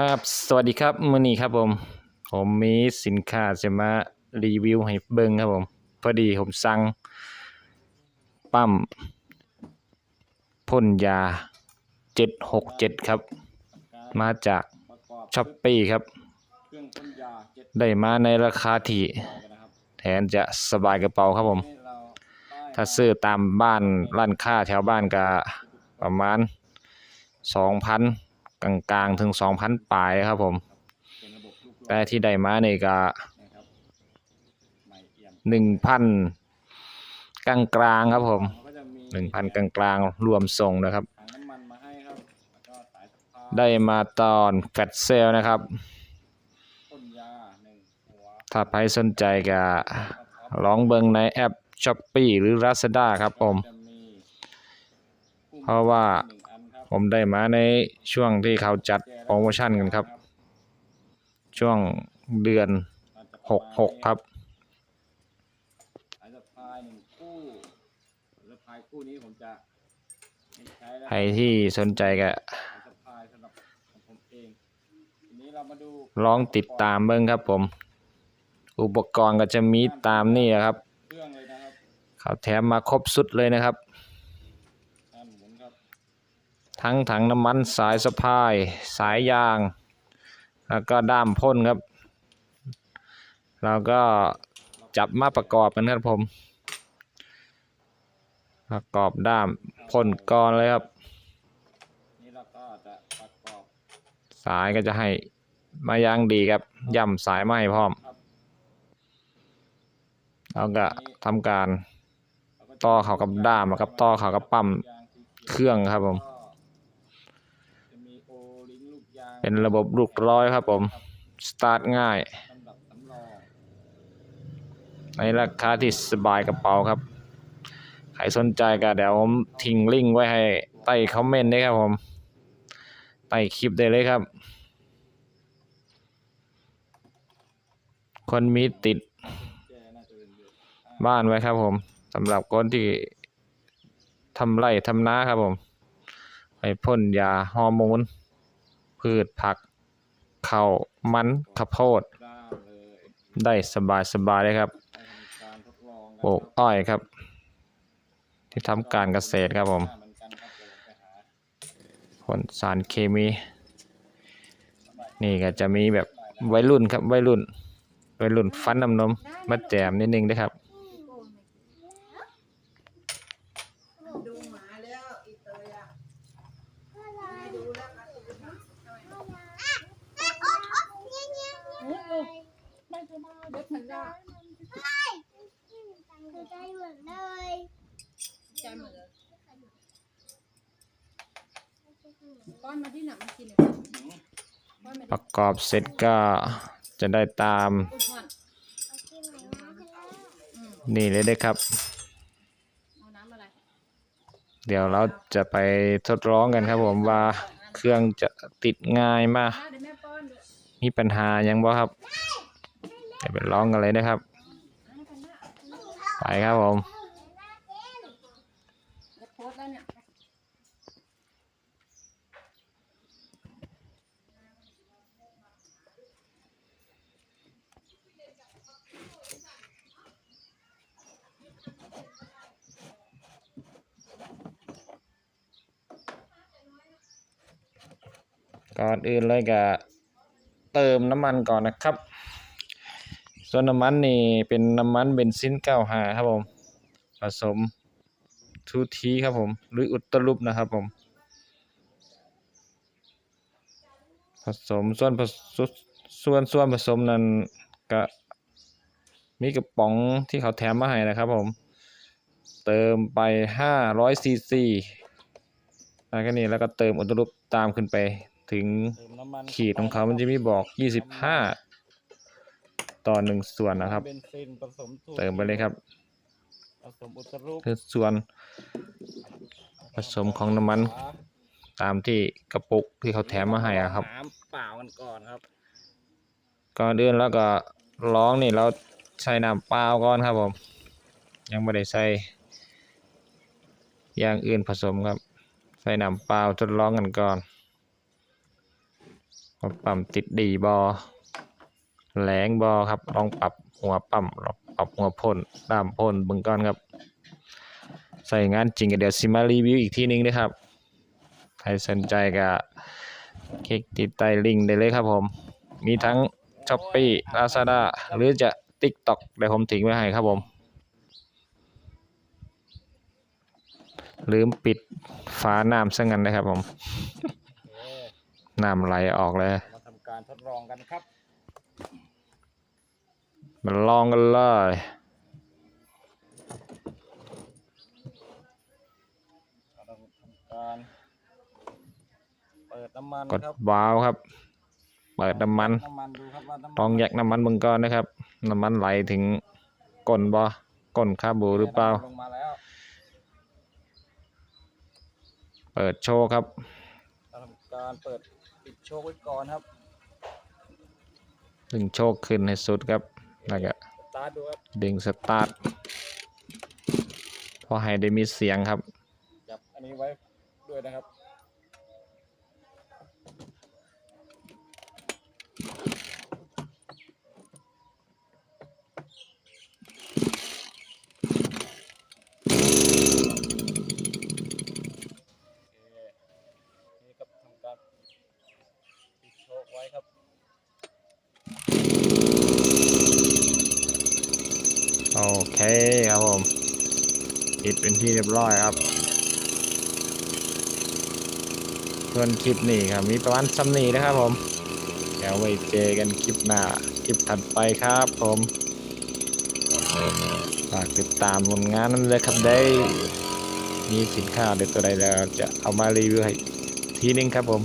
ครับ สวัสดีครับมื่อนี้ครับผม ผมมีสินค้าจะมารีวิวให้เบิ่งครับผม พอดีผมสั่งปั๊มพ่นยา767ครับ มาจากช้อปปี้ครับ ได้มาในราคาที่แทนจะสบายกระเป๋าครับผม ถ้าซื้อตามบ้านร้านค้าแถวบ้านก็ประมาณ2,000 กลางๆถึงสองพันปลายครับผม แต่ที่ได้มาในก็หนึ่งพันกลางกลางครับผมหนึ่งพันกลางกลางรวมส่งนะครับ ได้มาตอนแฟตเซลนะครับ ถ้าใครสนใจก็ลองเบิ่งในแอปช้อปปี้หรือ Lazada ครับผม เพราะว่า ผมได้มาในช่วงที่เขาจัดโปรโมชั่นกันครับ ช่วงเดือน66ครับสายสะพายหนึ่งคู่สายสะพายคู่นี้ผมจะไม่ใช้แล้วใครที่สนใจก็สายสะพายสำหรับของผมเองทีนี้เรามาดูลองติดตามเบิ่งครับผม อุปกรณ์ก็จะมีตามนี่ครับเครื่องเลยนะครับเขาแถมมาครบสุดเลยนะครับ ด้านหมุนครับ ทั้งถังน้ำมันสายสะพาย สายยาง แล้วก็ด้ามพ่นครับ แล้วก็จับมาประกอบกันครับผม ประกอบด้ามพ่นก่อนเลยครับนี่เราก็จะประกอบสายก็จะให้มายางดีครับย่ำสายมาให้พร้อมครับแล้วก็ทำการต่อเขากับด้ามแล้วกับต่อเขากับปั๊มเครื่องครับผม ก็จะมีโอลิงลูกยาง เป็นระบบลูกร้อยครับผม สตาร์ทง่าย ในราคาที่สบายกระเป๋าครับ ใครสนใจก็เดี๋ยวผมทิ้งลิงก์ไว้ให้ใต้คอมเมนต์ได้ครับผม ใต้คลิปได้เลยครับ คนมีติดบ้านไว้ครับผมสำหรับคนที่ทำไร่ทำนาครับผม ไปพ่นยาฮอร์โมน พืชผักข้าวมันข้าวโพด ได้สบายสบายเลยครับให้ทำการทดลองกันปลูกอ้อยครับ ที่ทำการเกษตรครับผมผลสารเคมี นี่ก็จะมีแบบวัยรุ่นครับวัยรุ่นวัยรุ่นฟันน้ำนมมาแจมนิดนึงด้วยครับดูหมาแล้วอีเตยอะดูแล้ว ไม่สบาเด็กมันได้ใจเหมือนเลยใจหมดเลยป้อนมาที่หนังกินเลยประกอบเสร็จก็จะได้ตาม นี่เลยได้ครับ เดี๋ยวเราจะไปทดลองกันครับผมว่า เครื่องจะติดง่ายมาก มีปัญหายังบ่ครับเดี๋ยวไปลองกันเลยนะครับ ไปครับผม เดี๋ยวโพสต์แล้วเนี่ย ก่อนอื่นเลยก็เติมน้ำมันก่อนนะครับ ส่วนน้ำมันนี่เป็นน้ำมันเบนซิน95ครับผมผสมทูทีครับผม หรืออุตลุปนะครับผม ผสมส่วนผสมส่วนส่วนผสมนั้นก็มีกระป๋องที่เขาแถมมาให้นะครับผม เติมไป500ซีซีแล้วก็นี่แล้วก็เติมอุตลุปตามขึ้นไป ถึงเติมน้ำมันขีดของเขามันจะมีบอก 25 ต่อหนึ่งส่วนนะครับเบนซินผสมสูตรเติมไปเลยครับผสมอุตรุปคือส่วนผสมของน้ำมันตามที่กระปุกที่เขาแถมมาให้อะครับน้ำเปล่ากันก่อนครับก่อนอื่นแล้วก็ร้องนี่เราใช้น้ำเปล่าก่อนครับผม ยังไม่ได้ใส่อย่างอื่นผสมครับ ใส่น้ำเปล่าทดลองกันก่อนผว่า ปั๊มติดดีบอแหลงบอครับ ลองปรับหัวปั๊มลองปรับหัวพ่นด้ามพ่นบึงก่อนครับ ใส่งานจริงก็เดี๋ยวสิมารีวิวอีกทีนึงนะครับ ใครสนใจก็คลิกติดใต้ลิงก์ได้เลยครับผม มีทั้งช้อปปี้ลาซาด้าหรือจะ TikTok เดี๋ยวผมทิ้งไว้ให้ครับผม ลืมปิดฝาน้ำซะงั้นนะครับผม น้ำไหลออกเลย มาทำการทดลองกันครับ มาลองกันเลย เราต้องทำการเปิดน้ำมันกดครับวาล์วครับ เปิดน้ำมัน น้ำมันดูครับว่าน้ำมันลองแยกน้ำมันเบิ่งก่อนนะครับ น้ำมันไหลถึงก้นบ่ก้นคาบูหรือเปล่าลงมาแล้วเปิดโชว์ครับ เราทำการเปิด ปิดโชว์ไว้ก่อนครับดึงโชคขึ้นให้สุดครับแล้วก็สตาร์ทดูครับดึงสตาร์ทพอให้ได้มีเสียงครับจับอันนี้ไว้ด้วยนะครับ โอเคนี่ครับทำการปิดโชว์ไว้ครับ โอเคครับผม ปิดเป็นที่เรียบร้อยครับส่วนคลิปนี้ครับมีประมาณซ้ำนี้นะครับผมเดี๋ยวไว้เจอกันคลิปหน้าคลิปถัดไปครับผมฝากติดตามผลงานนั้นเลยครับได้มีสินค้าเด็ดตัวใดแล้วจะเอามารีวิวให้ทีนึงครับผม